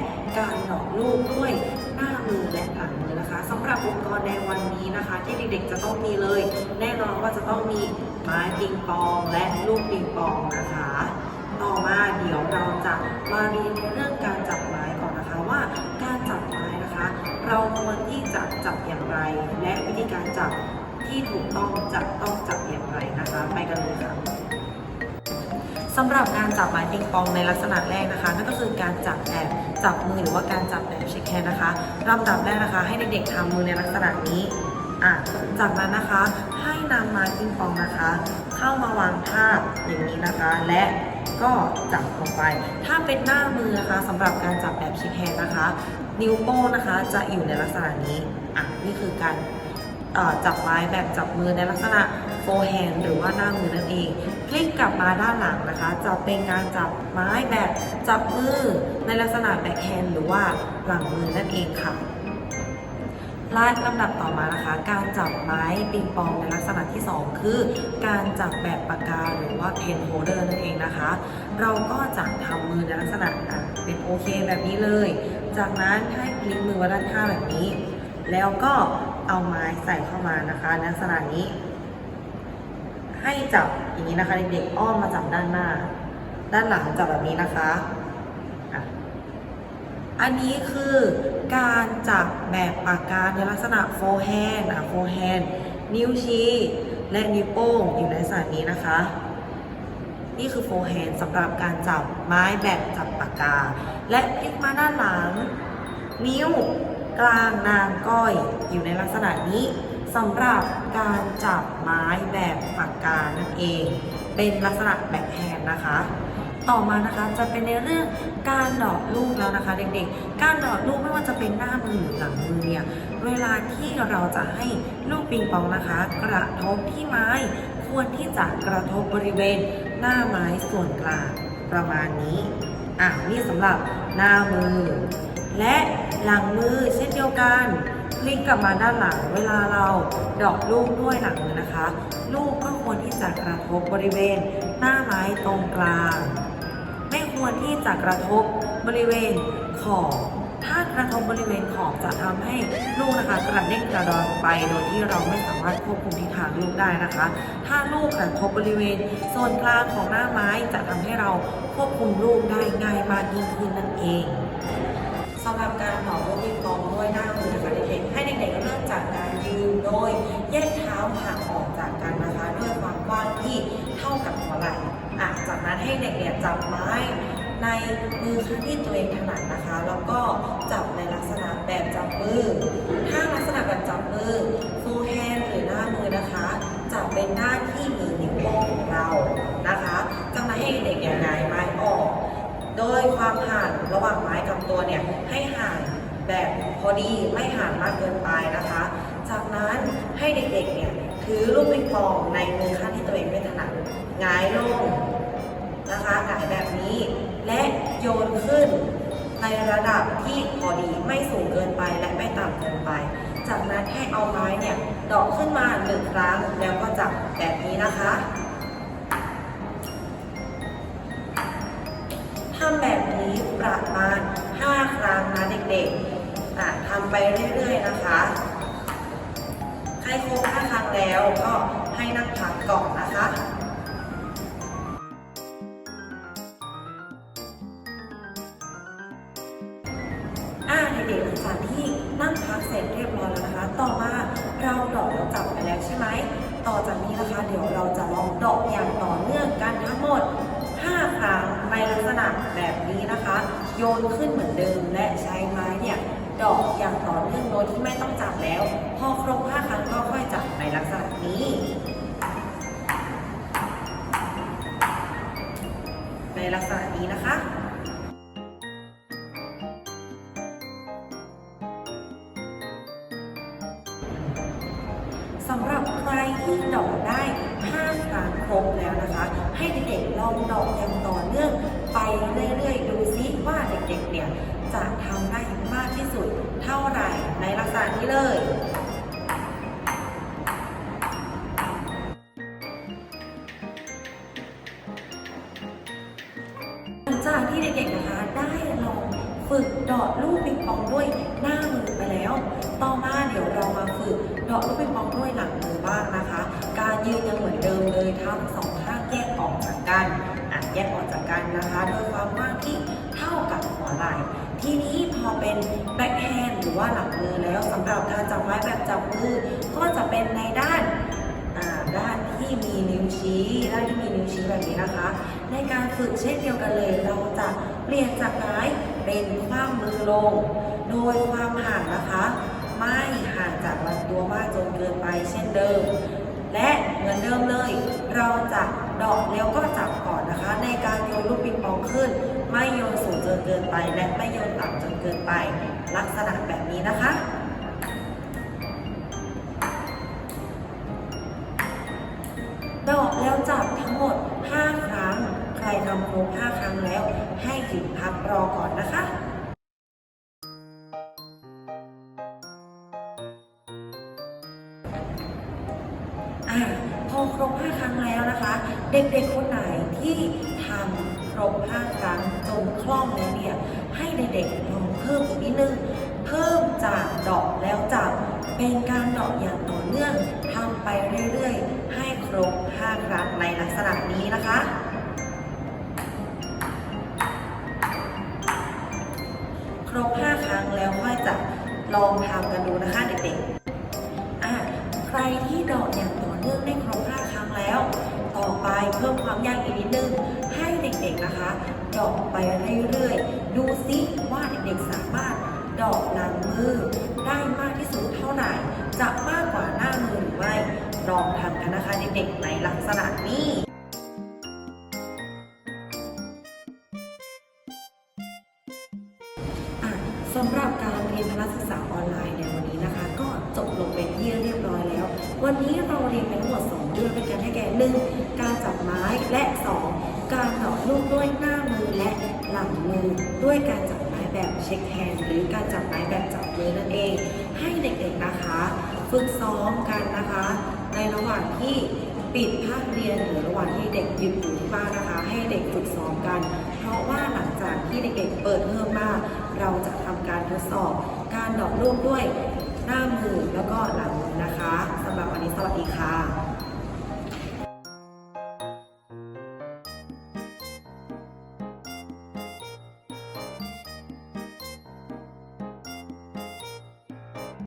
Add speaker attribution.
Speaker 1: และการหลอกลูกด้วยหน้ามือและหลังมือนะคะสำหรับอุปกรณ์ในวันนี้นะคะ ที่เด็กๆจะต้องมีเลย แน่นอนว่าจะต้องมีไม้ปิงปองและลูกปิงปองนะคะ ต่อมาเดี๋ยวเราจะมาเรียนในเรื่องการจับไม้ก่อนนะคะว่าการจับไม้นะคะ เราควรที่จะจับอย่างไร และวิธีการจับที่ถูกต้องจะต้องจับอย่างไรนะคะ ไปกันเลยค่ะ สำหรับการจับไม้ปิงปองในลักษณะแรกนะคะ นั่นก็คือการจับแบบจับมือหรือว่าการจับแบบเช็คแฮนนะคะลำดับแรกนะคะ ให้เด็กๆทำมือในลักษณะนี้อะจากนั้นนะคะให้นำไม้ปิงปองนะคะ เข้ามาวางทาบอย่างนี้นะคะ และก็จับลงไป ถ้าเป็นหน้ามือนะคะสำหรับการจับแบบเช็คแฮนนะคะ นิ้วโป้งนะคะจะอยู่ในลักษณะนี้อะนี่คือการจับไม้แบบจับมือในลักษณะ แฮนหรือว่าหน้ามือนั่นเอง พลิกกลับมาด้านหลังนะคะ จะเป็นการจับไม้แบบจับมือในลักษณะแบ็คแฮนด์หรือว่าหลังมือนั่นเองค่ะและลำดับต่อมานะคะ การจับไม้ปิงปองในลักษณะที่ 2 คือ การจับแบบปากกาหรือว่าเพนโฮเดอร์นั่นเองนะคะ เราก็จะทำมือในลักษณะอะเป็นโอเคแบบนี้เลย จากนั้นให้พลิกมือไว้ด้านข้างแบบนี้ แล้วก็เอาไม้ใส่เข้ามานะคะในลักษณะนี้ ให้จับอย่างนี้นะคะเด็กๆอ้อมมาจับด้านหน้า ด้านหลังจับแบบนี้นะคะอะอันนี้คือการจับแบบปากกาในลักษณะโฟแฮนอะโฟแฮนนิ้วชี้และนิ้วโป้งอยู่ในลักษณะนี้นะคะ นี่คือโฟแฮนสำหรับการจับไม้แบบจับปากกา และพลิกมาด้านหลัง นิ้วกลางนางก้อยอยู่ในลักษณะนี้ สำหรับการจับไม้แบบปากกานั่นเอง เป็นลักษณะแบ็คแฮนด์นะคะ ต่อมานะคะจะเป็นในเรื่องการดอกลูกแล้วนะคะเด็กๆ การดอกลูกไม่ว่าจะเป็นหน้ามือหรือหลังมือเนี่ยเวลาที่เราจะให้ลูกปิงปองนะคะ กระทบที่ไม้ควรที่จะกระทบบริเวณหน้าไม้ส่วนกลางประมาณนี้อะนี่สำหรับหน้ามือ และหลังมือเช่นเดียวกัน พลิกกลับมาด้านหลังเวลาเราดอกลูกด้วยหลังมือนะคะ ลูกก็ควรที่จะกระทบบริเวณหน้าไม้ตรงกลาง ไม่ควรที่จะกระทบบริเวณขอบถ้ากระทบบริเวณขอบจะทำให้ลูกนะคะกระเด้งกระดอนไปโดยที่เราไม่สามารถควบคุมทิศทางลูกได้นะคะ ถ้าลูกกระทบบริเวณโซนกลางของหน้าไม้จะทำให้เราควบคุมลูกได้ง่ายมากยิ่งขึ้นนั่นเองสำหรับการต่อลูกปิงปองด้วยหน้า ให้เด็กๆเริ่มจากการยืนโดยแยกเท้าห่างออกจากกันนะคะด้วยความกว้างที่เท่ากับหัวไหล่อะจากนั้นให้เด็กเนี่ยจับไม้ในมือข้างที่ตัวเองถนัดนะคะ แล้วก็จับในลักษณะแบบจับมือ ถ้าลักษณะแบบจับมือฟูแฮนหรือหน้ามือนะคะ จับเป็นหน้าที่มือนิ้วโป้งของเรานะคะจากนั้นให้เด็กเนี่ยหงายไม้ออก โดยความห่างระหว่างไม้กับตัวเนี่ยให้ห่าง แบบพอดีไม่ห่างมากเกินไปนะคะ จากนั้นให้เด็กๆเนี่ยถือลูกปิงปองในมือข้างที่ตัวเองไม่ถนัดหงายลงนะคะหงายแบบนี้ และโยนขึ้นในระดับที่พอดีไม่สูงเกินไปและไม่ต่ำเกินไป จากนั้นให้เอาไม้เนี่ยดอกขึ้นมาหนึ่งครั้งแล้วก็จับแบบนี้นะคะ ไปเรื่อยๆนะคะ ใครครบ5ครั้งแล้วก็ให้นั่งพักก่อนนะคะอ่าเด็กๆหลังจากที่นั่งพักเสร็จเรียบร้อยแล้วนะคะ ต่อมาเราดอกเราจับไปแล้วใช่ไหม ต่อจากนี้นะคะ เดี๋ยวเราจะลองดอกอย่างต่อเนื่องกันทั้งหมด 5 ครั้งในลักษณะแบบนี้นะคะ โยนขึ้นเหมือนเดิมและใช้ไม้เนี่ย ดอกอย่างต่อเนื่องโดยที่ไม่ต้องจับแล้ว พอครบ5ครั้งก็ค่อยจับในลักษณะนี้ ในลักษณะนี้นะคะสำหรับใครที่ดอกได้ 5 ครั้งครบแล้วนะคะ ให้เด็กๆลองดอกอย่างต่อเนื่องไปเรื่อยๆ ดูซิว่าเด็กๆเนี่ย ท่าไหร่ในลักษณะนี้เลย หลังจากที่เด็กๆนะคะได้ลองฝึกเดาะลูกปิงปองด้วยหน้ามือไปแล้ว ต่อมาเดี๋ยวเรามาฝึกเดาะลูกปิงปองด้วยหลังมือบ้างนะคะ การยืนยังเหมือนเดิมเลยทั้งสองข้างแยกออกจากกันอะแยกออกจากกันนะคะโดยความกว้างที่เท่ากับหัวไหล่ทีนี้ เป็นแบ็คแฮนด์หรือว่าหลังมือแล้วสำหรับการจับไม้แบบจับมือก็จะเป็นในด้านด้านที่มีนิ้วชี้ด้านที่มีนิ้วชี้แบบนี้นะคะ ในการฝึกเช่นเดียวกันเลยเราจะเปลี่ยนจากไม้เป็นคว้ามือลง โดยความห่างนะคะ ไม่ห่างจากลำตัวมากจนเกินไปเช่นเดิม และเหมือนเดิมเลย เราจะเดอกแล้วก็จับก่อนนะคะ ในการโยนลูกปิงปองขึ้น ไม่โยนสูงจนเกินไป และไม่โยนต่ำจนเกินไป ลักษณะแบบนี้นะคะ ดอกแล้วจับทั้งหมด 5 ครั้ง ใครทำครบ5ครั้งแล้ว ให้หยุดพักรอก่อนนะคะอ่าพอครบ5ครั้งแล้วนะคะ เด็กๆคนไหนที่ทำ บ 5 ครั้งจนคล่องแล้วเนี่ยให้เด็กๆลองเพิ่มอีกนิดนึง เพิ่มจากดอกแล้วจับเป็นการดอกอย่างต่อเนื่องทำไปเรื่อยๆ ให้ครบ 5 ครั้งในลักษณะนี้นะคะครบ 5 ครั้งแล้วค่อยจะลองทำกันดูนะคะเด็กๆอะใครที่ดอกอย่างต่อเนื่องได้ครบ 5 ครั้งแล้ว ต่อไปเพิ่มความยากอีกนิดนึง ด็กๆนะคะ ดอกไปเรื่อยๆ ดูซิว่าเด็กๆสามารถดอกหลังมือได้มากที่สุดเท่าไหร่ จะมากกว่าหน้ามือหรือไม่ลองทำกันนะคะเด็กๆในลักษณะนี้สำหรับการเรียนพละศึกษาออนไลน์ในวันนี้นะคะ ก็จบลงเป็นที่เรียบร้อยแล้ว วันนี้เราเรียนไปทั้งหมด 2 เรื่องด้วยกันให้แก่หนึ่งการจับไม้และ 2 การดอกลูกด้วยหน้ามือและหลังมือด้วยการจับไม้แบบเช็คแฮนด์หรือการจับไม้แบบจับมือนั่นเอง ให้เด็กๆนะคะ ฝึกซ้อมกันนะคะ ในระหว่างที่ปิดภาคเรียนหรือระหว่างที่เด็กหยุดอยู่ที่บ้านนะคะ ให้เด็กฝึกซ้อมกัน เพราะว่าหลังจากที่เด็กๆเปิดเทอมมาเราจะทำการทดสอบ การดอกลูกด้วยหน้ามือแล้วก็หลังมือนะคะสำหรับวันนี้สวัสดีค่ะ